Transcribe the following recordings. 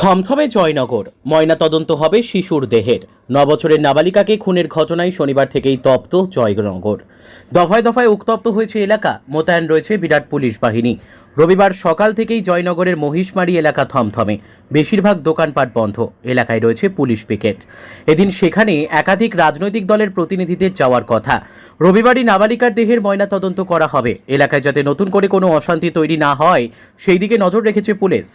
থমথমে জয়নগর। ময়নাতদন্ত হবে শিশুর দেহের। নবছরের নাবালিকাকে খুনের ঘটনায় শনিবার থেকেই তপ্ত জয়নগর। দফায় দফায় উত্তপ্ত হয়েছে এলাকা। মোতায়েন রয়েছে বিরাট পুলিশ বাহিনী। রবিবার সকাল থেকেই জয়নগরের মহিষমারি এলাকা থমথমে। বেশিরভাগ দোকানপাট বন্ধ। এলাকায় রয়েছে পুলিশ পিকেট। এদিন সেখানে একাধিক রাজনৈতিক দলের প্রতিনিধিদের যাওয়ার কথা। রবিবারই নাবালিকার দেহের ময়নাতদন্ত করা হবে। এলাকায় যাতে নতুন করে কোনো অশান্তি তৈরি না হয় সেই দিকে নজর রেখেছে পুলিশ।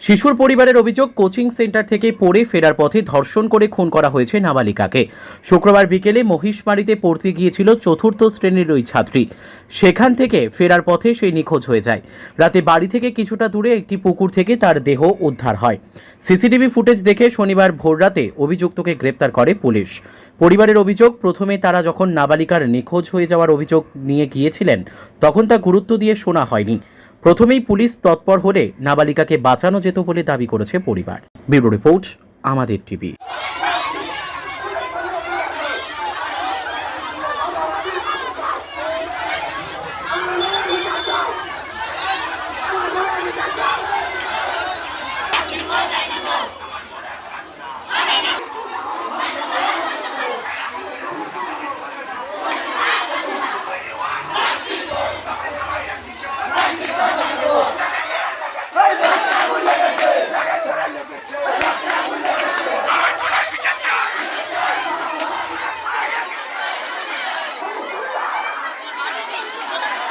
শিশুর পরিবারের অভিযোগ, কোচিং সেন্টার থেকে পড়ে ফেরার পথে ধর্ষণ করে খুন করা হয়েছে নাবালিকাকে। শুক্রবার বিকেলে মহিষমারিতে পড়তে গিয়েছিল চতুর্থ শ্রেণির ওই ছাত্রী। সেখান থেকে ফেরার পথে সেই নিখোঁজ হয়ে যায়। রাতে বাড়ি থেকে কিছুটা দূরে একটি পুকুর থেকে তার দেহ উদ্ধার হয়। সিসিটিভি ফুটেজ দেখে শনিবার ভোররাতে অভিযুক্তকে গ্রেপ্তার করে পুলিশ। পরিবারের অভিযোগ, প্রথমে তারা যখন নাবালিকার নিখোঁজ হয়ে যাওয়ার অভিযোগ নিয়ে গিয়েছিলেন, তখন তা গুরুত্ব দিয়ে শোনা হয়নি। প্রথমেই পুলিশ তৎপর হলে নাবালিকাকে বাঁচানো যেত বলে দাবি করেছে পরিবার। ব্যুরো রিপোর্ট, আমাদের টিভি।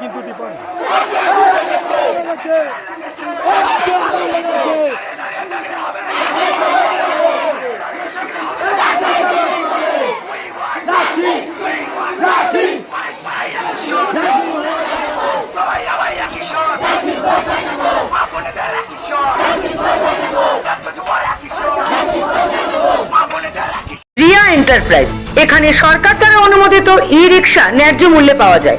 কিন্তু রিয়া এন্টারপ্রাইজ। এখানে সরকার দ্বারা অনুমোদিত ই রিক্সা ন্যায্য মূল্যে পাওয়া যায়।